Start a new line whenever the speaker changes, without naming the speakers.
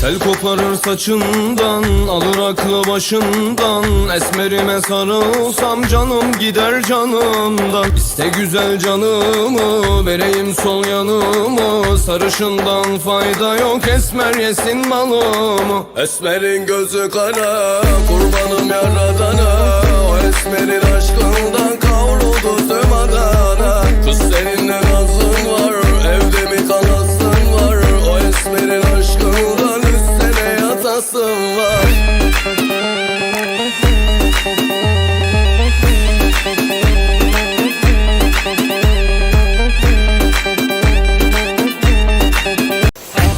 Tel koparır saçından Alır aklı başından. Esmerime sarılsam Canım gider canımdan. İste güzel canımı Vereyim sol yanımı. Sarışından fayda yok Esmer yesin malımı. Esmerin gözü kara Kurbanım yaradana O esmerin nasıl var?